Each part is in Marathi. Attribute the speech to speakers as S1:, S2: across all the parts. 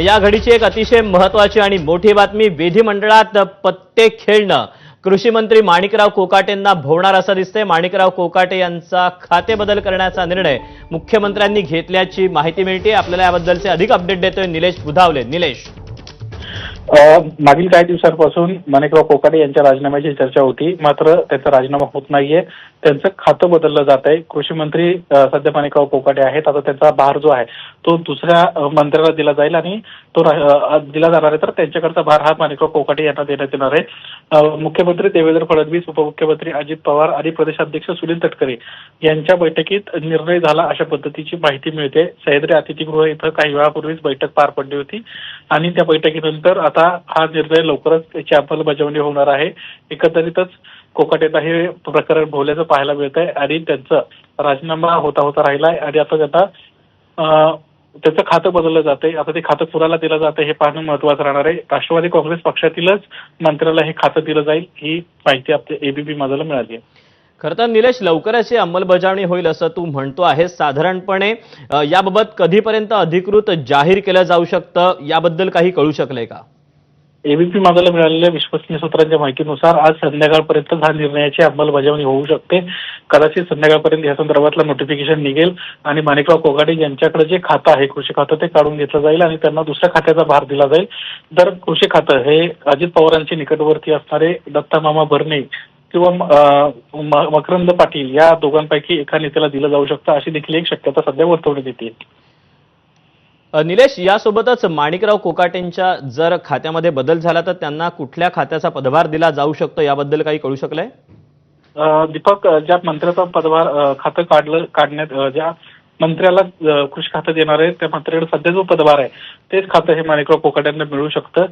S1: या घडीची एक अतिशय महत्वाची आणि मोठी बातमी विधिमंडळात पत्ते खेळणं. कृषी मंत्री माणिकराव कोकाटेंना भोवणार असं दिसतंय. माणिकराव कोकाटे यांचा खाते बदल करण्याचा निर्णय मुख्यमंत्र्यांनी घेतल्याची माहिती मिळते आपल्याला याबद्दलचे अधिक अपडेट देतोय निलेश बुधावले निलेश.
S2: मागील काही दिवसांपासून माणिकराव कोकाटे यांच्या राजीनाम्याची चर्चा होती. मात्र त्यांचा राजीनामा होत नाहीये. त्यांचं खातं बदललं जात आहे. कृषी मंत्री सध्या माणिकराव कोकाटे आहेत. आता त्यांचा भार जो आहे तो दुसऱ्या मंत्र्याला दिला जाईल आणि तो दिला जाणार आहे. तर त्यांच्याकडचा भार हा माणिकराव कोकाटे यांना देण्यात येणार आहे. मुख्यमंत्री देवेंद्र फडणवीस उपमुख्यमंत्री अजित पवार आणि प्रदेशाध्यक्ष सुनील तटकरे यांच्या बैठकीत निर्णय झाला अशा पद्धतीची माहिती मिळते. सह्याद्री अतिथीगृह इथं काही वेळापूर्वीच बैठक पार पडली होती आणि त्या बैठकीनंतर आता हा निर्णय लवकरच त्याची अंमलबजावणी होणार आहे. एकंदरीतच कोकाटेचा हे प्रकरण भोवल्याचं पाहायला मिळत आहे आणि त्यांचं राजीनामा होता होता राहिलाय आणि आता त्यांना त्याचं खातं बदललं जाते आता ते खातं कुणाला दिलं जातं हे पाहणं महत्वाचं राहणार आहे. राष्ट्रवादी काँग्रेस पक्षातीलच मंत्र्याला हे खातं दिलं जाईल ही माहिती आपल्या एबीपी माझ्याला मिळाली आहे.
S1: खरं तर निलेश लवकरच ही अंमलबजावणी होईल असं तू म्हणतो आहेस. साधारणपणे याबाबत कधीपर्यंत अधिकृत जाहीर केलं जाऊ शकतं याबद्दल काही कळू शकलंय का?
S2: एबीपी माझाला मिळालेल्या विश्वसनीय सूत्रांच्या माहितीनुसार आज संध्याकाळपर्यंत हा निर्णयाची अंमलबजावणी होऊ शकते. कदाचित संध्याकाळपर्यंत या संदर्भातला नोटिफिकेशन निघेल आणि माणिकराव कोगाडे यांच्याकडे जे खातं आहे कृषी खातं ते काढून घेतलं जाईल आणि त्यांना दुसऱ्या खात्याचा भार दिला जाईल. तर कृषी खातं हे अजित पवारांचे निकटवर्ती असणारे दत्ता मामा भरणे किंवा मकरंद पाटील या दोघांपैकी एका नेत्याला दिलं जाऊ शकतं अशी देखील एक शक्यता सध्या वर्तवण्यात येते.
S1: निलेश यासोबतच माणिकराव कोकाटेंच्या जर खात्यामध्ये बदल झाला तर त्यांना कुठल्या खात्याचा पदभार दिला जाऊ शकतो याबद्दल काही कळू शकलंय?
S2: दीपक ज्या मंत्र्याचा पदभार खातं काढलं काढण्यात ज्या मंत्र्याला कृषी खातं देणार आहे त्या मंत्र्याकडे सध्या जो पदभार आहे. तेच खातं हे माणिकराव कोकाट्यांना मिळू शकतं.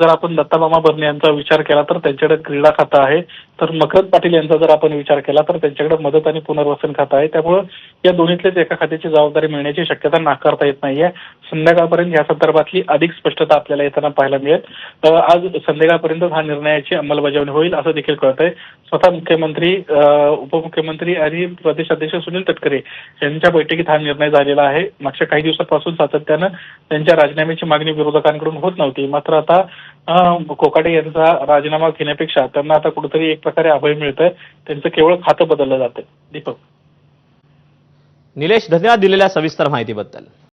S2: जर आपण दत्तामामा बर्ने यांचा विचार केला तर त्यांच्याकडे क्रीडा खातं आहे. तर मकरंद पाटील यांचा जर आपण विचार केला तर त्यांच्याकडे मदत आणि पुनर्वसन खातं आहे. त्यामुळे या दोन्हीतलेच एका खात्याची जबाबदारी मिळण्याची शक्यता नाकारता येत नाहीये. संध्याकाळपर्यंत या संदर्भातली अधिक स्पष्टता आपल्याला येताना पाहायला मिळेल. आज संध्याकाळपर्यंत हा निर्णयाची अंमलबजावणी होईल असं देखील कळत आहे स्वतः मुख्यमंत्री उपमुख्यमंत्री आणि प्रदेशाध्यक्ष सुनील तटकरे यांच्या बैठकीत हा निर्णय झालेला आहे. मागच्या काही दिवसापासून सातत्यानं त्यांच्या राजीनाम्याची मागणी विरोधकांकडून होत नव्हती. मात्र आता कोकाटे यांचा राजीनामा घेण्यापेक्षा त्यांना आता कुठेतरी एक प्रकारे अभय मिळतंय. त्यांचं केवळ खातं बदललं जातं दीपक.
S1: निलेश धन्यवाद दिलेल्या सविस्तर माहितीबद्दल.